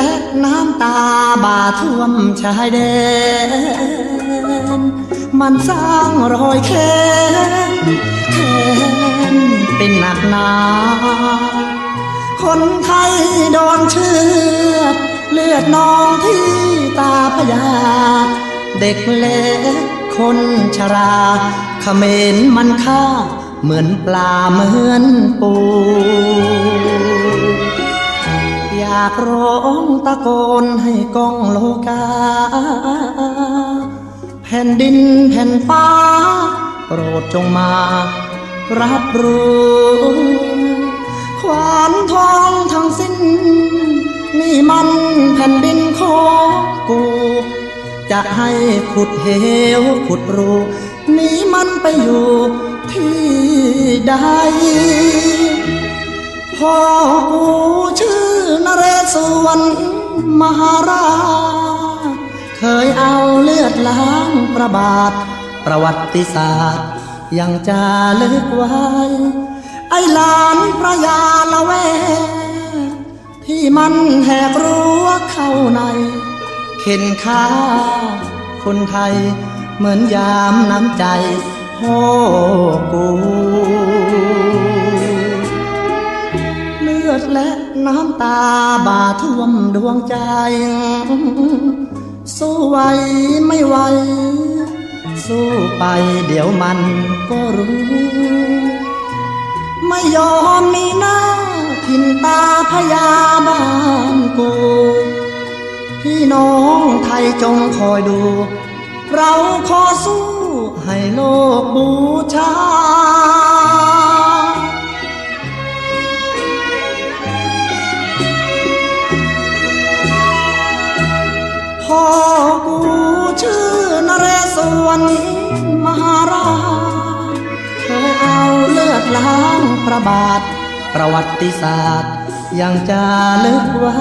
และน้ำตาบาท่วมชายแดน มันสร้างรอยแค้นแค้นเป็นหนักหนาคนไทยโดนเชือดเลือดนองที่ตาพยา เด็กเล็กคนชราเขมรมันฆ่าเหมือนปลาเหมือนปู อยากร้องตะโกนให้กองโลกา แผ่นดินแผ่นฟ้า โปรดจงมา รับรู้ขวานทองทั้งสิ้น นี่มันแผ่นดินของกู จะให้ขุดเหวขุดรูนี้มันไปอยู่ที่ใดพ่อกู อนเรศวรมหาราชเคยเอาเลือดล้างประบาท ประวัติศาสตร์ยังจะลึกไว้ ไอ้หลานพระยาละแวที่มันแหกรั้วเข้าใน เข็นฆ่าคนไทยเหมือนยามน้ำใจพ่อกู และน้ำตาบาท่วมดวงใจ สู้ไหวไม่ไหว สู้ไปเดี๋ยวมันก็รู้ ไม่ยอมมีหน้าทินตาพยาบาลกูพี่น้องไทยจงคอยดู เราขอสู้ให้โลกบูชา พ่อกูชื่อนเรศวรมหาราชเคยเอาเลือดล้างประบาท ประวัติศาสตร์ยังจะลึกไว้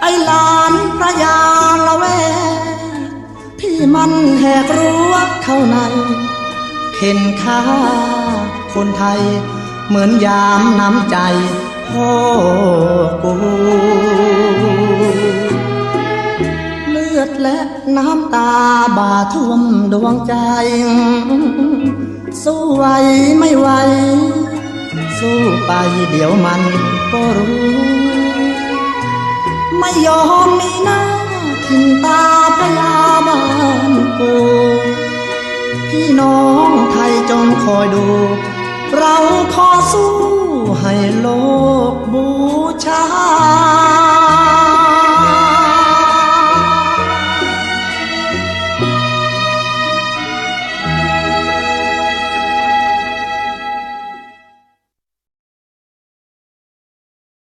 ไอ้หลานพระยาละแวกที่มันแหกรั้วเข้าในเข็นฆ่าคนไทย เหมือนยามน้ำใจพ่อกู ตาบาท่วมดวงใจ สู้ไหวไม่ไหว สู้ไปเดี๋ยวมันก็รู้ ไม่ยอมมีหน้าทินตาพยาบาลกูพี่น้องไทยจงคอยดู เราขอสู้ให้โลกบูชา